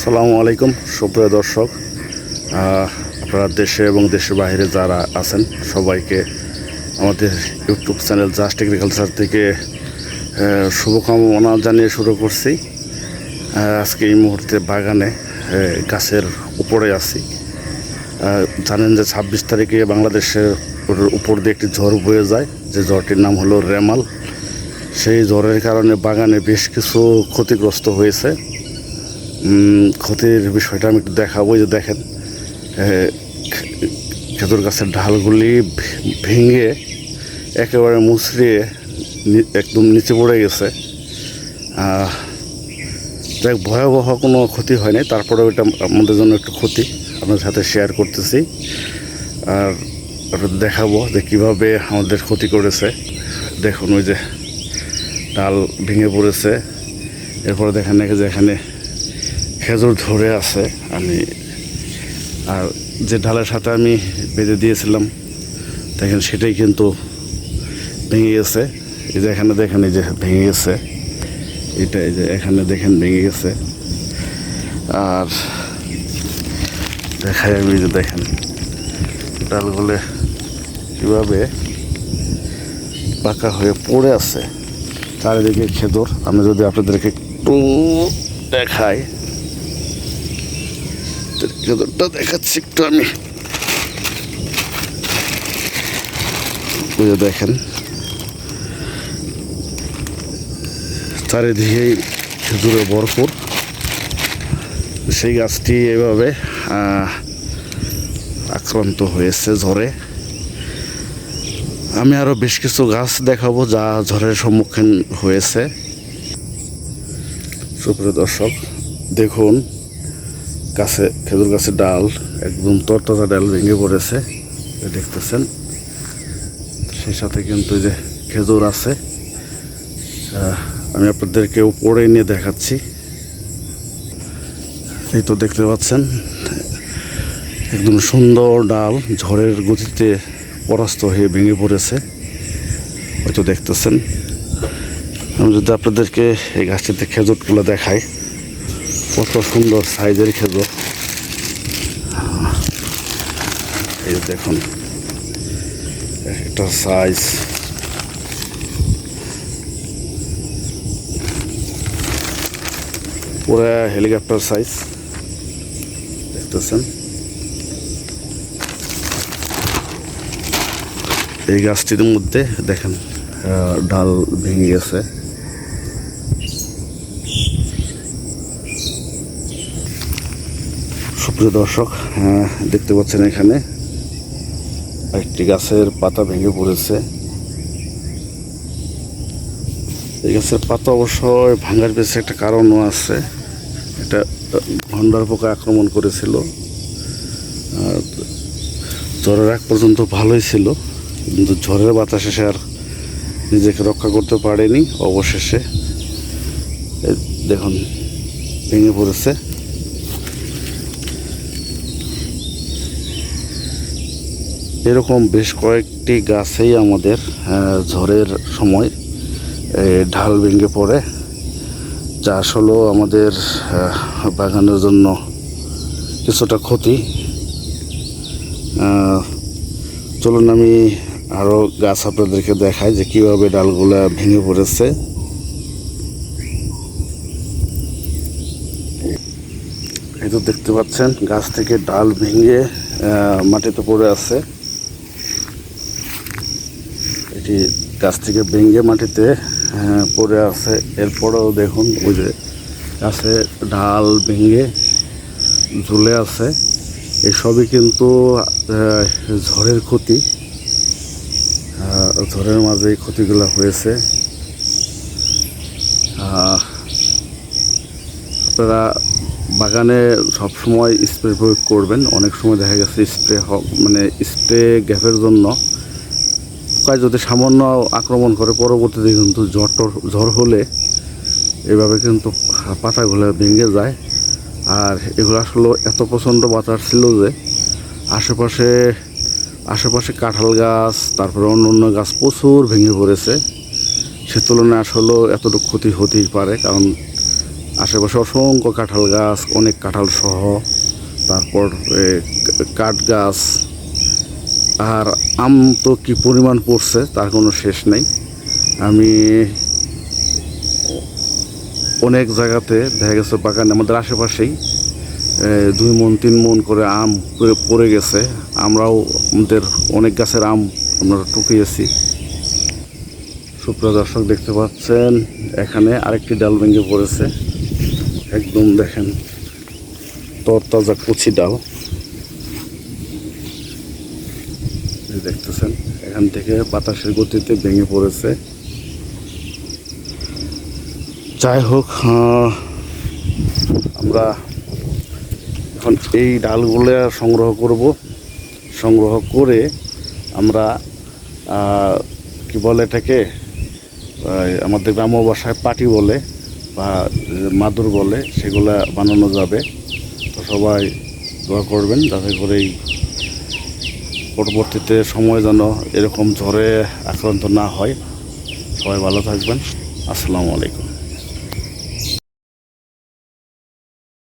আসসালামু আলাইকুম, সুপ্রিয় দর্শক। আপনারা দেশে এবং দেশের বাইরে যারা আছেন, সবাইকে আমাদের ইউটিউব চ্যানেল জাস্ট এগ্রিকালচার থেকে শুভকামনা জানিয়ে শুরু করছি। আজকে এই মুহূর্তে বাগানে গাছের উপরে আছি। জানেন যে ছাব্বিশ তারিখে বাংলাদেশের উপর- দিয়ে একটি ঝড় বয়ে যায়। যে ঝড়টির নাম হলো রেমাল। সেই ঝড়ের কারণে বাগানে বেশ কিছু ক্ষতিগ্রস্ত হয়েছে। ক্ষতির বিষয়টা আমি একটু দেখাবো যে দেখেন খেজুর গাছের ঢালগুলি ভেঙে একেবারে মুচড়িয়ে একদম নিচে পড়ে গেছে। যাক, ভয়াবহ কোনো ক্ষতি হয়নি তারপরেও এটা আমাদের জন্য একটু ক্ষতি, আপনাদের সাথে শেয়ার করতেছি। আর দেখাবো যে কীভাবে আমাদের ক্ষতি করেছে। দেখুন, ওই যে ডাল ভেঙে পড়েছে। এরপরে দেখেন যে এখানে খেজুর ধরে আছে, আমি আর যে ডালের সাথে আমি বেঁধে দিয়েছিলাম, দেখেন সেটাই কিন্তু ভেঙে গেছে। এই যে এখানে দেখেন, এই যে ভেঙে গেছে। এটা এই যে এখানে দেখেন ভেঙে গেছে। আর দেখাই আমি যে দেখেন, ডালগুলো কীভাবে পাকা হয়ে পড়ে আছে। চারিদিকে খেজুর। আমি যদি আপনাদেরকে একটু দেখাই। খেজুরটা দেখাচ্ছি একটু আমি। দেখেন। চারিদিকেই খেজুরে ভরপুর। সেই গাছটি এভাবে আক্রান্ত হয়েছে ঝড়ে। আমি আরও বেশ কিছু গাছ দেখাবো যা ঝড়ের সম্মুখীন হয়েছে। সুপ্রিয় দর্শক, দেখুন গাছে, খেজুর গাছের ডাল, একদম তরতাজা ডাল ভেঙে পড়েছে দেখতেছেন। সেই সাথে কিন্তু যে খেজুর আছে আমি আপনাদেরকে উপরে নিয়ে দেখাচ্ছি। এই তো দেখতে পাচ্ছেন, একদম সুন্দর ডাল ঝড়ের গতিতে পরাস্ত হয়ে ভেঙে পড়েছে। হয়তো দেখতেছেন। আমি যদি আপনাদেরকে এই গাছটিতে খেজুরগুলো দেখাই। কত সুন্দর সাইজের খেজুর। এই দেখুন, একটা সাইজ পুরো হেলিকপ্টার সাইজ দেখতেছেন? এই গাছটির মধ্যে দেখেন ডাল ভেঙে গেছে। সুপ্রিয় দর্শক আহ, দেখতে পাচ্ছেন এখানে একটি গাছের পাতা ভেঙে পড়েছে। এই গাছের পাতা অবশ্যই ভাঙার পেছনে একটা কারণও আছে। এটা ভণ্ডার পোকা আক্রমণ করেছিল। জ্বরের আগ পর্যন্ত ভালোই ছিল কিন্তু ঝড়ের বাতাসে সে আর নিজেকে রক্ষা করতে পারেনি অবশেষে। দেখুন ভেঙে পড়েছে। এরকম বেশ কয়েকটি গাছেই আমাদের ঝড়ের সময় ঢাল ভেঙে পড়ে। যা আসলেও আমাদের বাগানের জন্য কিছুটা ক্ষতি। চলুন আমি আরও গাছ আপনাদেরকে দেখাই যে কীভাবে ডালগুলা ভেঙে পড়েছে। এই তো দেখতে পাচ্ছেন, গাছ থেকে ডাল ভেঙে মাটিতে পড়ে আছে। এটি গাছ থেকে ভেঙে মাটিতে আহ, পড়ে আছে। এরপরেও দেখুন ওই যে গাছে ডাল ভেঙে ঝুলে আছে। এসবই কিন্তু ঝড়ের ক্ষতি। ঝড়ের মাঝে এই ক্ষতিগুলো হয়েছে। আপনারা বাগানে সবসময় স্প্রে প্রয়োগ করবেন। অনেক সময় দেখা গেছে স্প্রে মানে স্প্রে গ্যাপের জন্য। পোকায় যদি সামান্য আক্রমণ করে, পরবর্তীতে কিন্তু ঝড় ঝড় হলে এভাবে কিন্তু পাতাগুলো ভেঙে যায়। আর এগুলো আসলে এত প্রচণ্ড বাতাস ছিল যে আশেপাশে আশেপাশে কাঁঠাল গাছ, তারপরে অন্য অন্য গাছ প্রচুর ভেঙে পড়েছে। সে তুলনায় আসলেও এতটুকু ক্ষতি হতেই পারে, কারণ আশেপাশে অসংখ্য কাঁঠাল গাছ, অনেক কাঁঠাল সহ, তারপর কাঠ গাছ আর আম তো কি পরিমাণ পড়ছে, তার কোনো শেষ নেই। আমি অনেক জায়গাতে দেখা গেছে বাগানে, আমাদের আশেপাশেই দুই মন, তিন মন করে আম পড়ে- গেছে। আমরাও আমাদের অনেক গাছের আম আমরা টুকিয়েছি। সুপ্রিয় দর্শক, দেখতে পাচ্ছেন, এখানে আরেকটি ডাল ভেঙে পড়েছে। একদম দেখেন, তরতাজা কুচি ডাল এই দেখতেছেন, এখান থেকে বাতাসের গতিতে ভেঙে পড়েছে। যাই হোক আমরা এখন এই ডালগুলো সংগ্রহ করব। সংগ্রহ করে আমরা কি বলে এটাকে আমাদের গ্রাম্য ভাষায় পাটি বলে বা মাদুর বলে, সেগুলা বানানো যাবে। তো সবাই দোয়া করবেন, যাতে করেই পরবর্তীতে সময় যেন এরকম ঝড়ে আক্রান্ত না হয়। সবাই ভালো থাকবেন। আসসালামু আলাইকুম।